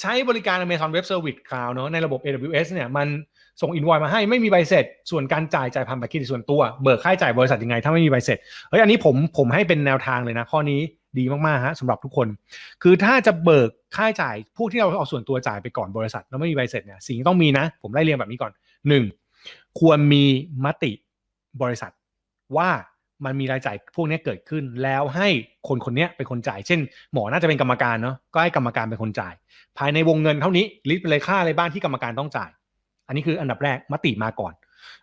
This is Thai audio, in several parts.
ใช้บริการ Amazon Web Service Cloud เนอะในระบบ AWS เนี่ยมันส่งอินวอยมาให้ไม่มีใบเสร็จ ส่วนการจ่ายจ่ายผ่านบัตรเครดิตส่วนตัว เบิกค่าจ่ายบริษัทยังไง ถ้าไม่มีใบเสร็จเฮ้ยอันนี้ผมผมให้เป็นแนวทางเลยนะ ข้อนี้ดีมากๆฮะสำหรับทุกคน คือถ้าจะเบิกค่าจ่ายพวกที่เราเอาส่วนตัวจ่ายไปก่อนบริษัท แล้วไม่มีใบเสร็จเนี่ยสิ่งที่ต้องมีนะ ผมไล่เรียงแบบนี้ก่อนหนึ่งควรมีมติบริษัทว่า มันมีรายจ่ายพวกนี้เกิดขึ้น แล้วให้คนคนนี้เป็นคนจ่าย เช่น หมอน่าจะเป็นกรรมการเนาะก็ให้กรรมการเป็นคนจ่าย ภายในวงเงินเท่านี้ลิสต์ไปเลยค่าอะไรบ้างที่กรรมการต้องจ่าย อันนี้คืออันดับแรกมติมาก่อน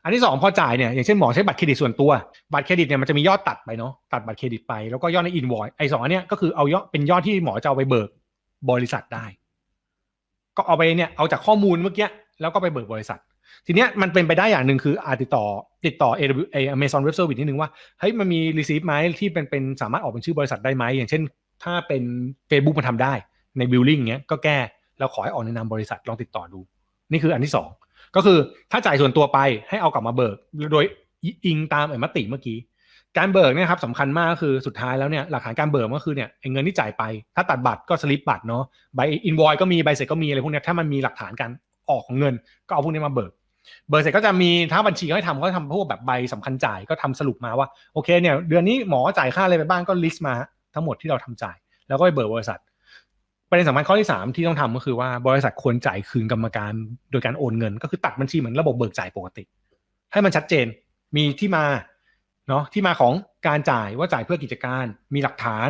อันที่สองพอจ่ายเนี่ยอย่างเช่นหมอใช้บัตรเครดิตส่วนตัวบัตรเครดิตเนี่ยมันจะมียอดตัดไปเนาะตัดบัตรเครดิตไปแล้วก็ยอดในอินวอยไอ้สองอันเนี้ยก็คือเอายอดเป็นยอดที่หมอจะเอาไปเบิกบริษัทได้ ก็เอาไปเนี่ยเอาจากข้อมูลเมื่อกี้แล้วก็ไปเบิกบริษัท ทีเนี้ยมันเป็นไปได้อย่างหนึ่งคืออาจติดต่อติดต่อ AW Amazon Web Service นิดนึงว่าเฮ้ยมันมี receipt ไหมที่เป็นเป็นสามารถออกเป็นชื่อบริษัทได้ไหมอย่างเช่น ถ้าเป็น Facebook มันทำได้ใน Billing เงี้ยก็แก้แล้วขอให้ออกในนามบริษัทลองติดต่อดู นี่คืออันที่สองก็คือถ้าจ่ายส่วนตัวไปให้เอากลับมาเบิก โดยอิงตามไอ้มติเมื่อกี้ การเบิกเนี่ยครับสำคัญมากก็คือสุดท้ายแล้วเนี่ยหลักฐานการเบิกก็คือเนี่ยเงินที่จ่ายไป ถ้าตัดบัตรก็สลิปบัตรเนาะใบอินวอยก็มีใบเสร็จก็มีอะไรพวกนี้ถ้ามันมีหลักฐานการออกของเงินก็เอาพวกนี้มาเบิก เบิกเสร็จก็จะมีถ้าบัญชีเขาให้ทำก็ทำพวกแบบใบสำคัญจ่ายก็ทำสรุปมาว่าโอเคเนี่ยเดือนนี้หมอจ่ายค่าอะไรไปบ้างก็ลิสต์มา ทั้งหมดที่เราทำจ่าย แล้วก็ไปเบิกบริษัทประเด็นสำคัญข้อที่ 3 ที่ต้องทำก็คือว่าบริษัทควรจ่ายคืนกรรมการโดยการโอนเงิน ก็คือตัดบัญชีเหมือนระบบเบิกจ่ายปกติ ให้มันชัดเจนมีที่มาเนาะที่มาของการจ่ายว่าจ่ายเพื่อกิจการ มีหลักฐาน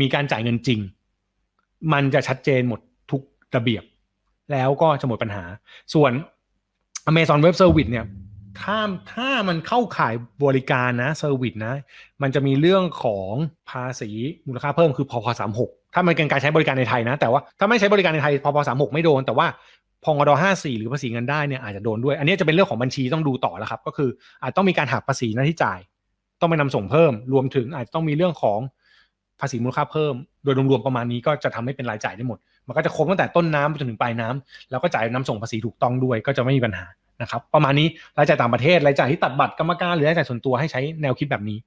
มีการจ่ายเงินจริง มันจะชัดเจนหมดทุกระเบียบ แล้วก็จะหมดปัญหา ส่วน Amazon Web Service เนี่ยถ้าถ้ามันเข้าขายบริการนะเซอร์วิสนะ มันจะมีเรื่องของภาษีมูลค่าเพิ่มคือพพสามหกถ้ามันเป็นการใช้บริการในไทยนะ แต่ว่าถ้าไม่ใช้บริการในไทยพพสามหกไม่โดน แต่ว่าพงดห้าสี่หรือภาษีเงินได้เนี่ยอาจจะโดนด้วย อันนี้จะเป็นเรื่องของบัญชีต้องดูต่อแล้วครับ ก็คืออาจต้องมีการหักภาษีหน้าที่จ่าย ต้องไปนำส่งเพิ่ม รวมถึงอาจจะต้องมีเรื่องของภาษีมูลค่าเพิ่ม โดยรวมๆประมาณนี้ก็จะทำให้เป็นรายจ่ายได้หมด มันก็จะครบตั้งแต่ต้นน้ำไปจนถึงปลายน้ำแล้วก็จ่ายนำส่งภาษีถูกต้องด้วยก็จะไม่มีปัญหานะครับประมาณนี้รายจ่ายต่างประเทศรายจ่ายที่ตัดบัตรกรรมการหรือรายจ่ายส่วนตัวให้ใช้แนวคิดแบบนี้